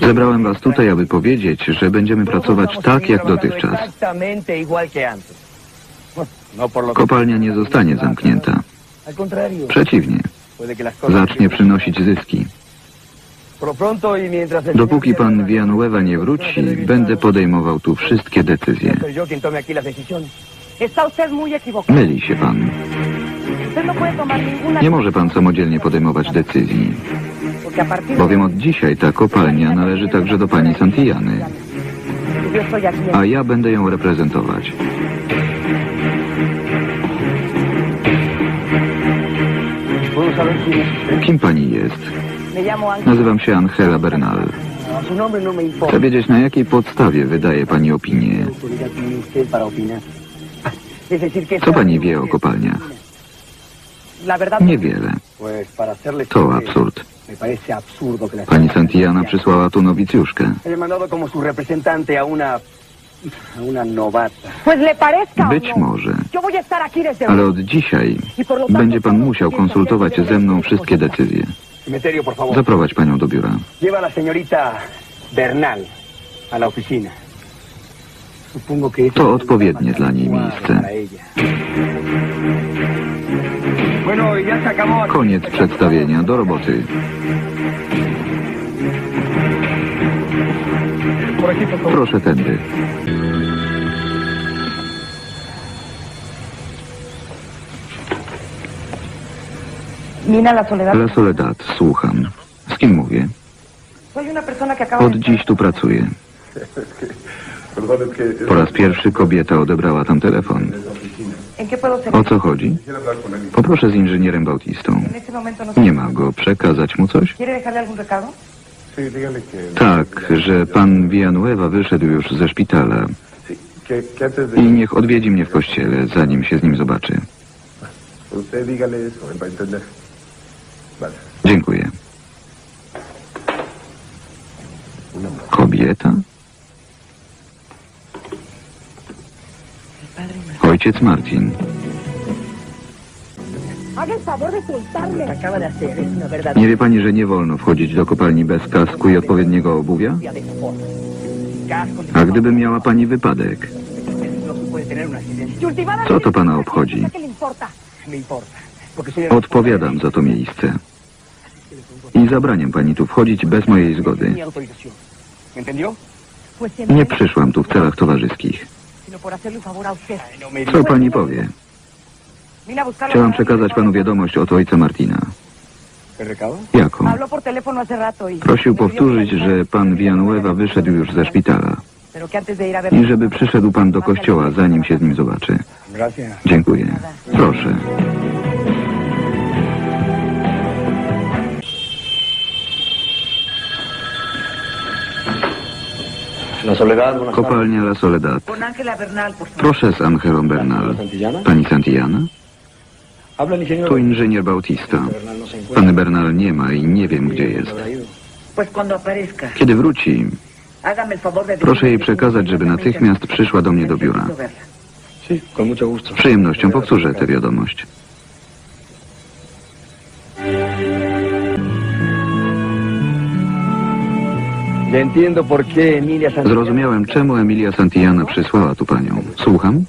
Zebrałem was tutaj, aby powiedzieć, że będziemy pracować tak jak dotychczas. No Kopalnia nie zostanie zamknięta. Przeciwnie, zacznie przynosić zyski. Y Dopóki pan Villanueva nie wróci, będę podejmował tu wszystkie decyzje. Myli się pan. Nie może pan samodzielnie podejmować decyzji, bowiem od dzisiaj ta kopalnia należy także do pani Santillany, a ja będę ją reprezentować. Kim pani jest? Nazywam się Angela Bernal. Chcę wiedzieć, na jakiej podstawie wydaje pani opinię. Co pani wie o kopalniach? Niewiele. To absurd. Pani Santillana przysłała tu nowicjuszkę. Być no, może, ale od dzisiaj Y będzie pan musiał konsultować ze mną wszystkie decyzje. Zaprowadź panią do biura. Lleva a la señorita Bernal a la oficina. Supongo que To odpowiednie dla niej miejsce. Koniec przedstawienia, do roboty. Proszę tędy. Mina La Soledad. La Soledad, słucham. Z kim mówię? Od dziś tu pracuję. Po raz pierwszy kobieta odebrała tam telefon. ¿En qué puedo O co chodzi? Poproszę z inżynierem Bautistą. No Nie ma go. Przekazać mu coś? Tak, że pan Villanueva wyszedł już ze szpitala i niech odwiedzi mnie w kościele, zanim się z nim zobaczy. usted dígale eso, él va a entender. Vale. Dziękuję. Kobieta? Ojciec Marcin. Haga el favor de soltarme. Acaba de hacer es una verdad Nie wie pani, że nie wolno wchodzić do kopalni bez kasku i odpowiedniego obuwia? A gdyby miała pani wypadek? no Co to pana obchodzi? Odpowiadam za to miejsce. I zabraniam pani tu wchodzić bez mojej zgody. Nie przyszłam tu w celach towarzyskich. No Co pani powie? Chciałam przekazać panu wiadomość od ojca Martina. Jaką? Y... Prosił powtórzyć, że pan Villanueva wyszedł już ze szpitala i żeby przyszedł pan do kościoła, zanim się z nim zobaczy. Dziękuję. Proszę. Kopalnia La Soledad. Proszę z Angelą Bernal. Pani Santillana? Tu inżynier Bautista. No. Pani Bernal nie ma i nie wiem, gdzie jest. Kiedy wróci, proszę jej przekazać, żeby natychmiast przyszła do mnie do biura. Z przyjemnością powtórzę tę wiadomość. Zrozumiałem, czemu Emilia Santillana przysłała tu panią. Słucham?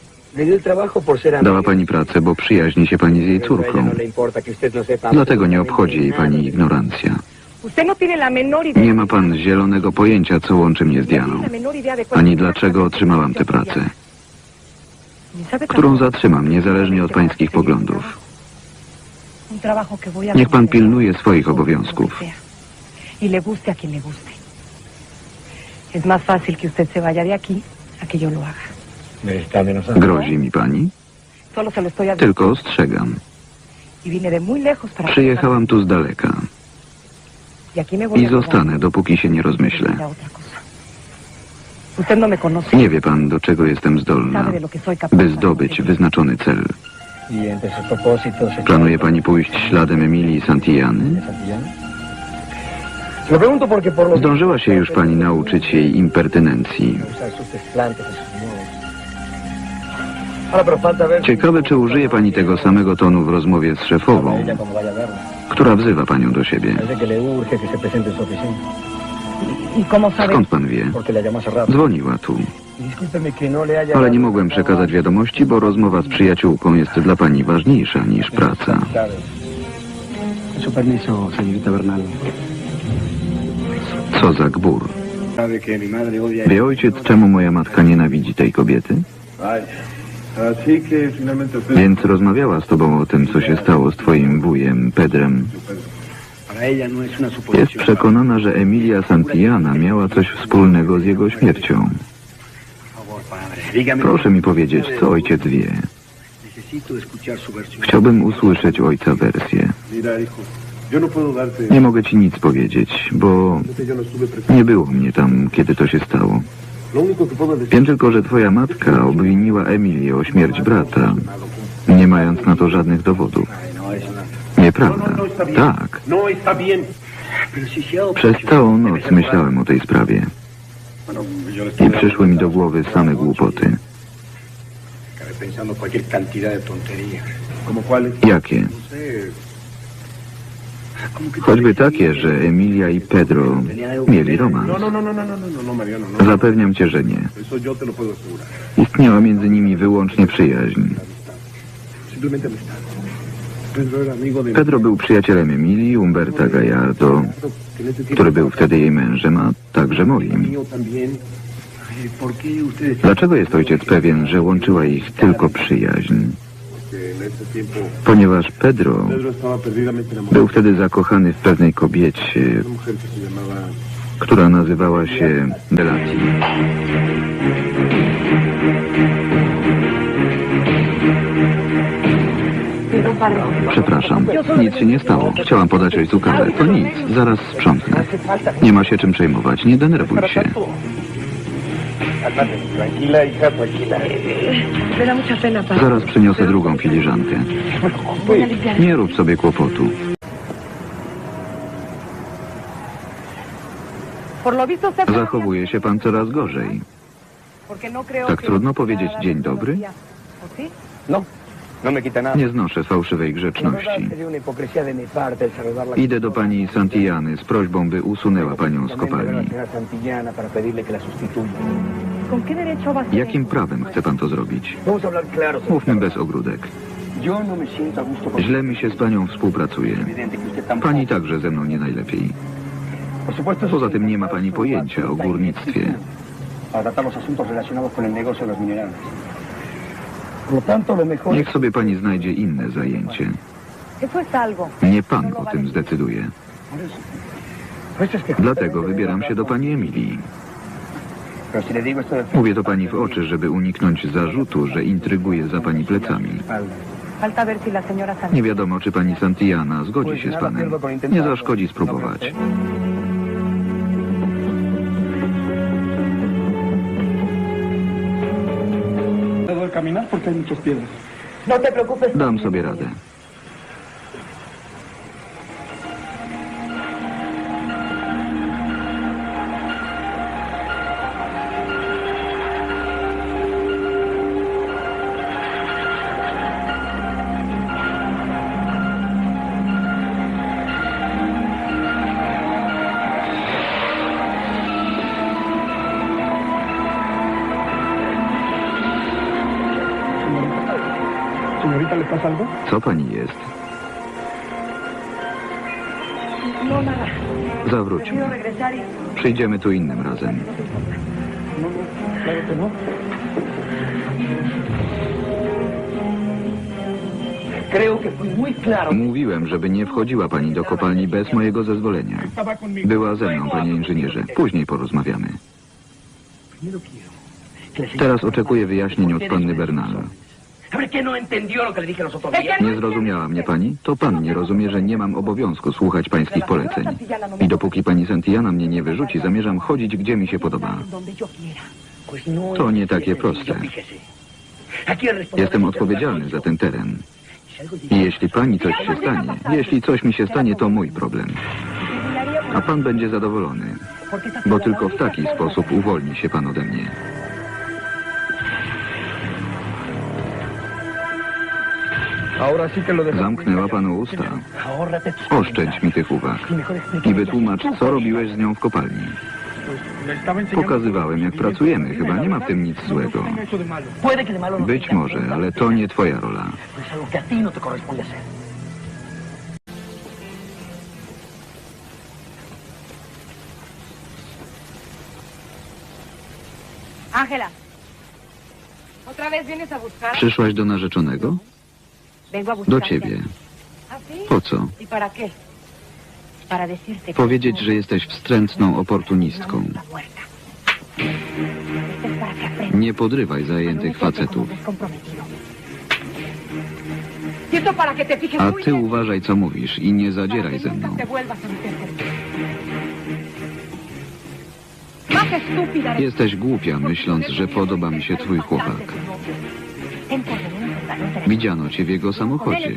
Dała pani pracę, bo przyjaźni się pani z jej córką. no no Dlatego nie obchodzi jej pani ignorancja. No. Nie ma pan zielonego pojęcia, co łączy mnie z Dianą, ani dlaczego otrzymałam tę pracę, sabe którą zatrzymam niezależnie od pańskich poglądów. Niech pan pilnuje swoich obowiązków. Es más fácil que usted se vaya de aquí a que yo lo haga. Me está amenazando. Grozi mi pani? Solo se lo estoy advirtiendo. Tylko ostrzegam. Y vine de muy lejos para... Przyjechałam tu z daleka Y aquí me voy i zostanę, dopóki się nie rozmyślę. No. Nie wie pan, do czego jestem zdolna, by zdobyć wyznaczony cel. Y Planuje pani pójść śladem Emilii Santillany? Zdążyła się już pani nauczyć jej impertynencji. Ciekawe, czy użyje pani tego samego tonu w rozmowie z szefową. która wzywa panią do siebie. Skąd pan wie? Dzwoniła tu, no ale nie mogłem przekazać wiadomości, bo rozmowa z przyjaciółką jest dla pani ważniejsza niż praca. Su permiso, señorita Bernal. Co za gbur. Wie ojciec, czemu moja matka nienawidzi tej kobiety? Więc rozmawiała z tobą o tym, co się stało z twoim wujem, Pedrem. Jest przekonana, że Emilia Santillana miała coś wspólnego z jego śmiercią. Proszę mi powiedzieć, co ojciec wie. Chciałbym usłyszeć ojca wersję. Nie mogę ci nic powiedzieć, bo nie było mnie tam, kiedy to się stało. Wiem tylko, że twoja matka obwiniła Emilię o śmierć brata, nie mając na to żadnych dowodów. Nieprawda. Tak. Przez całą noc myślałem o tej sprawie i przyszły mi do głowy same głupoty. Acabé Choćby takie, że Emilia i Pedro mieli romans. No, no, no, no, no, no, no, no, no. Zapewniam cię, że nie. Asegurar. Istniała między nimi wyłącznie przyjaźń. Pedro był przyjacielem Emilii, Umberta Gallardo, który był wtedy jej mężem, a także moim. mío también. Ay, ¿Por qué ustedes... Dlaczego jest ojciec pewien, że łączyła ich tylko przyjaźń? Ponieważ Pedro był wtedy zakochany w pewnej kobiecie, która nazywała się Delati. Przepraszam, nic się nie stało. Chciałam podać ojcu kawę. To nic, zaraz sprzątnę. Nie ma się czym przejmować, nie denerwuj się. Zaraz przyniosę drugą filiżankę. Nie rób sobie kłopotu. Zachowuje się pan coraz gorzej. No Tak trudno powiedzieć dzień dobry? No, no. Nie znoszę fałszywej grzeczności. Idę do pani Santillany z prośbą, by usunęła panią z kopalni. Señora Santillana para pedirle que la sustituya. ¿Con qué derecho va a ser Jakim prawem chce pan to zrobić? Mówmy bez ogródek. Źle mi się z panią współpracuje. Pani także ze mną nie najlepiej. Poza tym nie ma pani pojęcia o górnictwie. Niech sobie pani znajdzie inne zajęcie. Nie pan o tym zdecyduje. Dlatego wybieram się do pani Emilii. Pero si le digo esto de Mówię to pani w oczy, żeby uniknąć zarzutu, że intryguje za pani plecami. Nie wiadomo, czy pani Santillana zgodzi się z panem. Nie zaszkodzi spróbować. No. Dam sobie radę. Co pani jest? Zawróćmy. Przyjdziemy tu innym razem. Mówiłem, żeby nie wchodziła pani do kopalni bez mojego zezwolenia. Była ze mną, panie inżynierze. Później porozmawiamy. Teraz oczekuję wyjaśnień od panny Bernal. A ver, ¿qué no días? Nie zrozumiała mnie pani? To pan nie rozumie, że nie mam obowiązku słuchać pańskich poleceń. I dopóki pani Santillana mnie nie wyrzuci, zamierzam chodzić, gdzie mi się podoba. No To nie takie proste. Jestem es odpowiedzialny za ten teren. I jeśli pani coś się stanie, jeśli coś mi się stanie, to mój problem. A pan będzie zadowolony, bo tylko w taki sposób uwolni się pan ode mnie. Zamknęła panu usta. Oszczędź mi tych uwag. I wytłumacz, co robiłeś z nią w kopalni. Pokazywałem, jak pracujemy. Chyba nie ma w tym nic złego. Być może, ale to nie twoja rola. Ángela. ¿Otra vez vienes a buscar? Przyszłaś do narzeczonego? Do ciebie. ¿Ah? Po co? ¿Y. Powiedzieć, że jesteś wstrętną oportunistką. Para que aprendas. Nie podrywaj No zajętych facetów. Y A ty uważaj, co mówisz i nie zadzieraj ze mną. Jesteś głupia, myśląc, że podoba mi się twój chłopak. Widziano cię w jego samochodzie,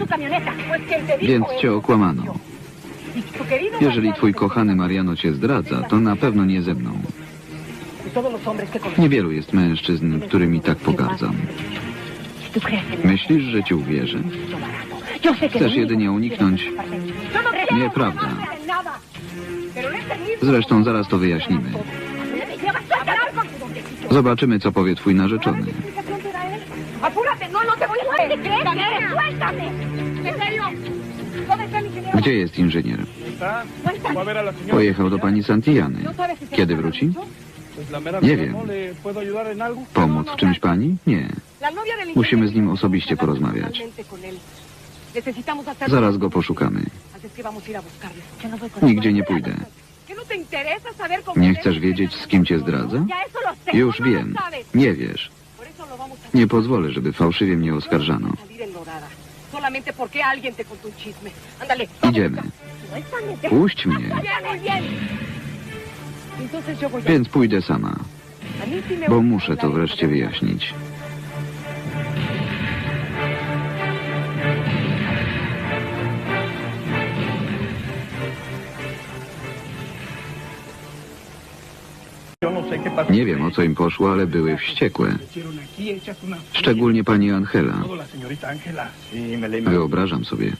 więc cię okłamano. Jeżeli twój kochany Mariano cię zdradza, to na pewno nie ze mną. Niewielu jest mężczyzn, którymi tak pogardzam. ¿Tú crees que me Myślisz, że ci uwierzę? Chcesz jedynie uniknąć- Nieprawda. Zresztą zaraz to wyjaśnimy. Zobaczymy, co powie twój ¿Sabes narzeczony. Gdzie jest inżynier? Pojechał do pani Santillany. ¿No Kiedy wróci? Nie wiem. Pomóc w czymś pani? Nie. Musimy z nim ingeniero osobiście está porozmawiać. Zaraz go poszukamy. No Nigdzie nie pójdę. ¿Qué no Nie chcesz es? wiedzieć, z kim cię zdradza? Już ¿Cómo no wiem. Nie wiesz. Por eso lo vamos a Nie pozwolę, żeby fałszywie mnie oskarżano. Idziemy. Suéltame. Puść mnie. Voy a... Więc pójdę sama, bo muszę to wreszcie wyjaśnić. Nie wiem, o co im poszło, ale były wściekłe. Szczególnie pani Angela. Wyobrażam sobie.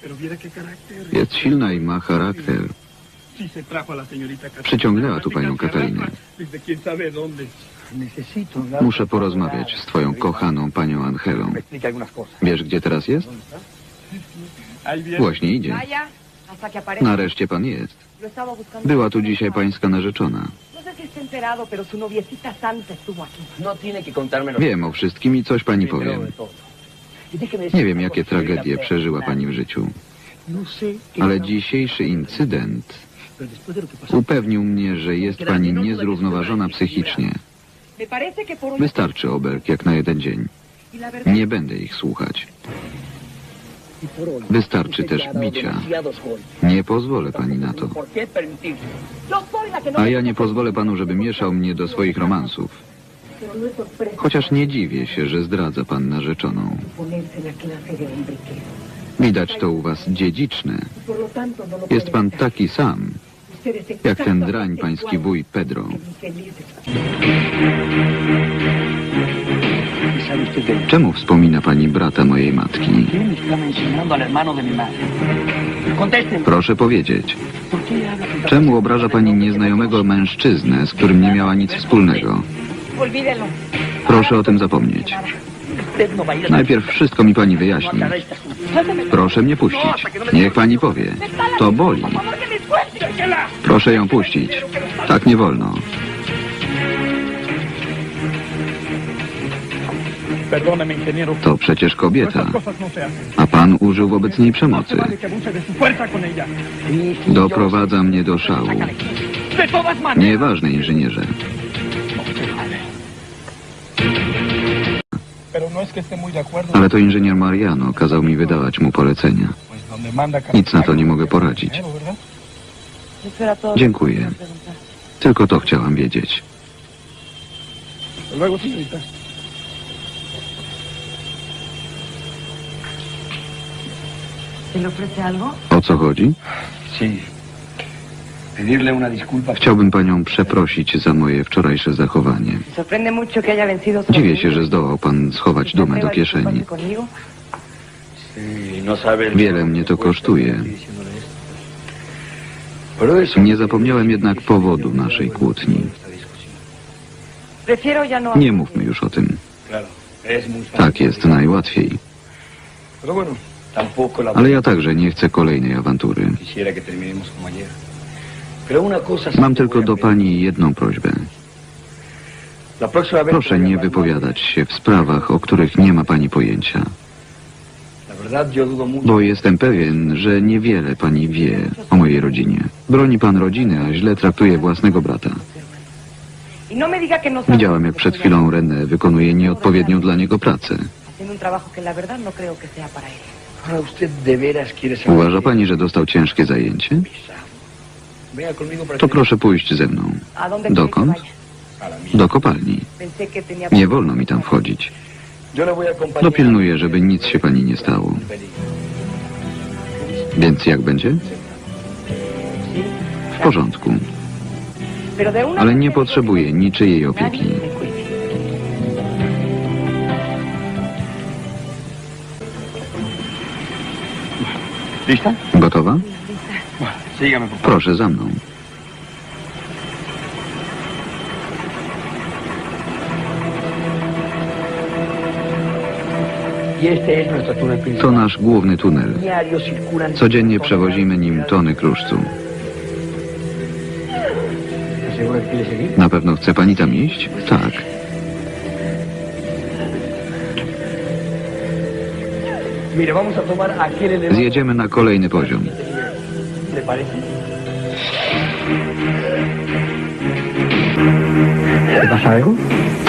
Jest silna i ma charakter. Przyciągnęła tu panią Katalinę. Muszę porozmawiać z twoją kochaną panią Angelą. Wiesz, gdzie teraz jest? Właśnie idzie. Nareszcie pan jest. Była tu dzisiaj pańska narzeczona. Está enterado, pero su noviecita Santa estuvo aquí. No tiene que contármelo. Wiem o wszystkim i coś pani powiem. Y Nie wiem, jakie tragedie przeżyła pani w życiu, No ale dzisiejszy incydent que upewnił mnie, że jest pani niezrównoważona psychicznie. Que. Wystarczy obelg jak na jeden dzień. Y. Nie będę ich słuchać. Wystarczy też bicia. Nie pozwolę pani na to. A ja nie pozwolę panu, żeby mieszał mnie do swoich romansów. Chociaż nie dziwię się, że zdradza pan narzeczoną. Widać to u was dziedziczne. Jest pan taki sam, jak ten drań pański wuj Pedro. Czemu wspomina pani brata mojej matki? Proszę powiedzieć, ¿Por qué le habla con czemu obraża pani nieznajomego mężczyznę, z którym nie miała nic wspólnego? Proszę o tym zapomnieć. Najpierw wszystko mi pani wyjaśni. Proszę mnie puścić. Niech pani powie. To boli. Proszę ją puścić. Tak nie wolno. To przecież kobieta. A pan użył wobec niej przemocy. Doprowadza mnie do szału. Nieważne, inżynierze. No. Ale to inżynier Mariano kazał mi wydawać mu polecenia. Nic na to nie mogę poradzić. Dziękuję. Tylko to chciałam wiedzieć. Luego, señorita. Le ofrece algo? O co chodzi? Chciałbym panią przeprosić za moje wczorajsze zachowanie. Dziwię się, że zdołał pan y schować se dumę do kieszeni. conmigo. Wiele mnie to kosztuje. Nie zapomniałem jednak powodu naszej kłótni. No... Nie mówmy już o tym. Tak jest najłatwiej. Ale ja także nie chcę kolejnej awantury. Mam tylko do pani jedną prośbę. Proszę nie wypowiadać się w sprawach, o których nie ma pani pojęcia. Bo jestem pewien, że niewiele pani wie o mojej rodzinie. Broni pan rodziny, a źle traktuje własnego brata. Y no no Widziałem, jak przed chwilą René wykonuje nieodpowiednią dla niego pracę. No. Uważa pani, że dostał ciężkie zajęcie? To proszę pójść ze mną. ¿A dónde quiere que Dokąd? Do kopalni. Nie wolno mi tam wchodzić. Dopilnuję, żeby nic się pani nie stało. Więc jak będzie? W porządku. Ale nie potrzebuję niczyjej opieki. Gotowa? Proszę za mną. To nasz główny tunel. Codziennie przewozimy nim tony kruszcu. Na pewno chce pani tam iść? Tak. Zjedziemy na kolejny poziom.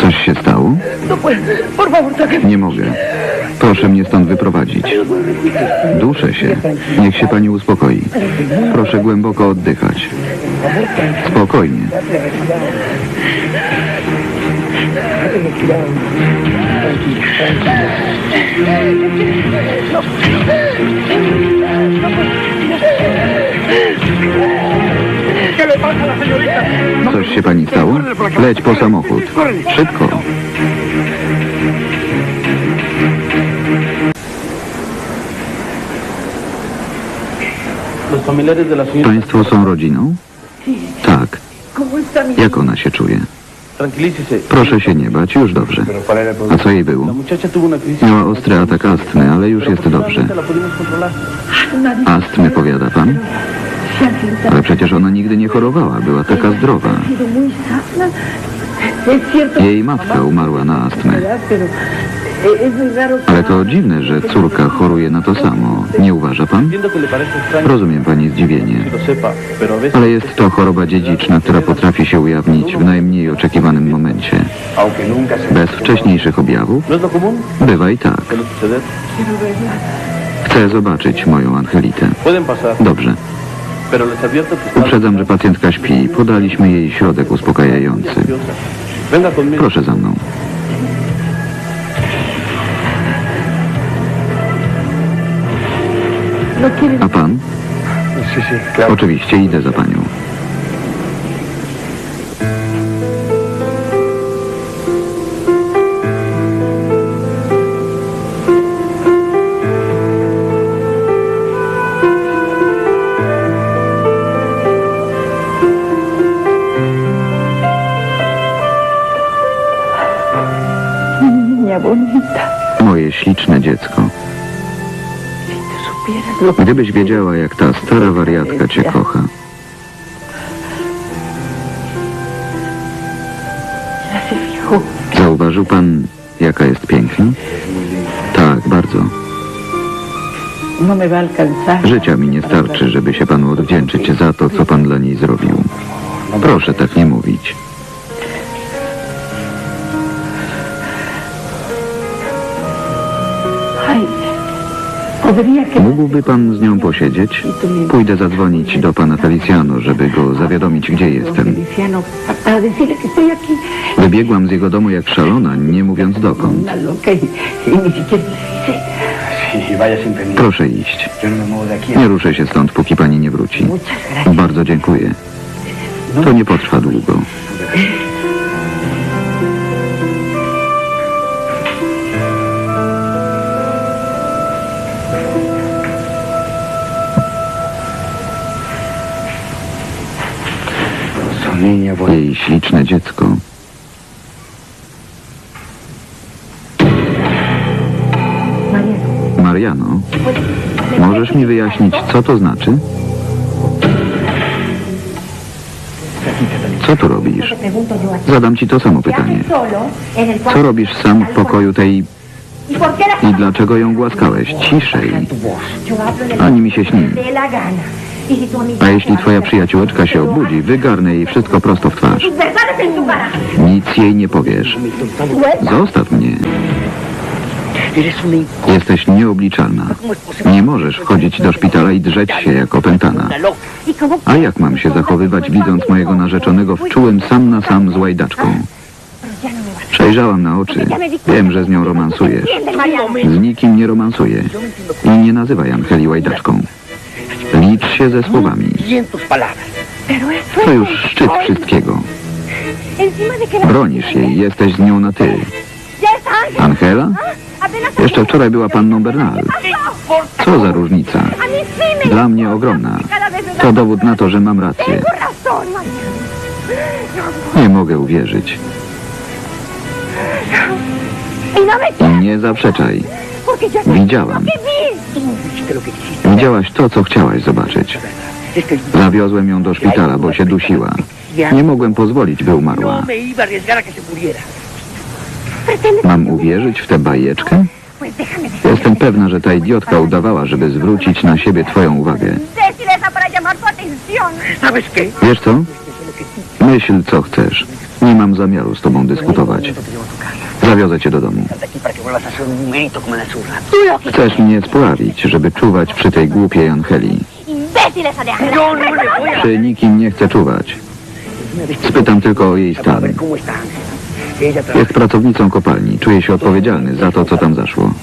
Coś się stało? No. Nie mogę. Proszę mnie stąd wyprowadzić. Duszę się. Niech się pani uspokoi. Proszę głęboko oddychać. Spokojnie. ¿Qué le Coś się pani stało? Leć po samochód. Szybko. Państwo są rodziną? Tak. ¿Cómo está mi Jak ona się czuje? Proszę się nie bać, już dobrze. A co jej było? Miała ostry atak astmy, ale już jest dobrze. Astmy powiada pan? Ale przecież ona nigdy nie chorowała, była taka zdrowa. Jej matka umarła na astmę. Ale to dziwne, że córka choruje na to samo. Nie uważa pan? Rozumiem pani zdziwienie. Ale jest to choroba dziedziczna, która potrafi się ujawnić w najmniej oczekiwanym momencie. Bez wcześniejszych objawów? Bywa i tak. Chcę zobaczyć moją Angelitę. Dobrze. Uprzedzam, że pacjentka śpi. Podaliśmy jej środek uspokajający. Proszę za mną. A pan? Oczywiście idę za panią. Bonita, Moje śliczne dziecko. Gdybyś wiedziała, jak ta stara wariatka cię kocha. Zauważył pan, jaka jest piękna? Tak, bardzo. Życia mi nie starczy, żeby się panu odwdzięczyć za to, co pan dla niej zrobił. Proszę tak nie mówić. Mógłby pan z nią posiedzieć? Pójdę zadzwonić do pana Feliciano, żeby go zawiadomić, gdzie jestem. Wybiegłam z jego domu jak szalona, nie mówiąc dokąd. Proszę iść. Nie ruszę się stąd, póki pani nie wróci. Bardzo dziękuję. To nie potrwa długo. Bonita. jej śliczne dziecko. Mariano, możesz mi wyjaśnić, co to znaczy? Co tu robisz? Zadam ci to samo ¿Qué pytanie. Co robisz sam w pokoju tej ¿Y por qué la i dlaczego ją głaskałeś? Ciszej. Ani mi się śni. A jeśli twoja przyjaciółeczka się obudzi, wygarnę jej wszystko prosto w twarz. Nic jej nie powiesz. Zostaw mnie. Jesteś nieobliczalna. Nie możesz wchodzić do szpitala i drzeć się jak opętana. Una loca. ¿Y cómo A jak mam się zachowywać, widząc mojego narzeczonego w czułym sam na sam z łajdaczką? Przejrzałam na oczy. Wiem, że z nią romansujesz. Z nikim nie romansuję. I nie nazywaj Angeli łajdaczką. Licz się ze słowami. Eso To już szczyt wszystkiego. Bronisz jej, jesteś z nią na ty. Angela? Apenas... Jeszcze wczoraj była panną Bernal. Co za różnica? Dla mnie ogromna. Da To dowód na to, że mam rację. Nie mogę uwierzyć. Nie zaprzeczaj. Widziałam. Widziałaś to, co chciałaś zobaczyć. Zawiozłem ją do szpitala, bo się dusiła. Nie mogłem pozwolić, by umarła. Mam uwierzyć w tę bajeczkę? Jestem pewna, że ta idiotka udawała, żeby zwrócić na siebie twoją uwagę. Wiesz co? Myśl, co chcesz. Nie mam zamiaru z tobą dyskutować. Zawiozę cię do domu. Surra. Chcesz mnie spławić, żeby czuwać przy tej głupiej Angeli. No a... Przy nikim nie chcę czuwać. Spytam tylko o jej stan. Jest pracownicą kopalni. Czuję się odpowiedzialny za to, co tam zaszło.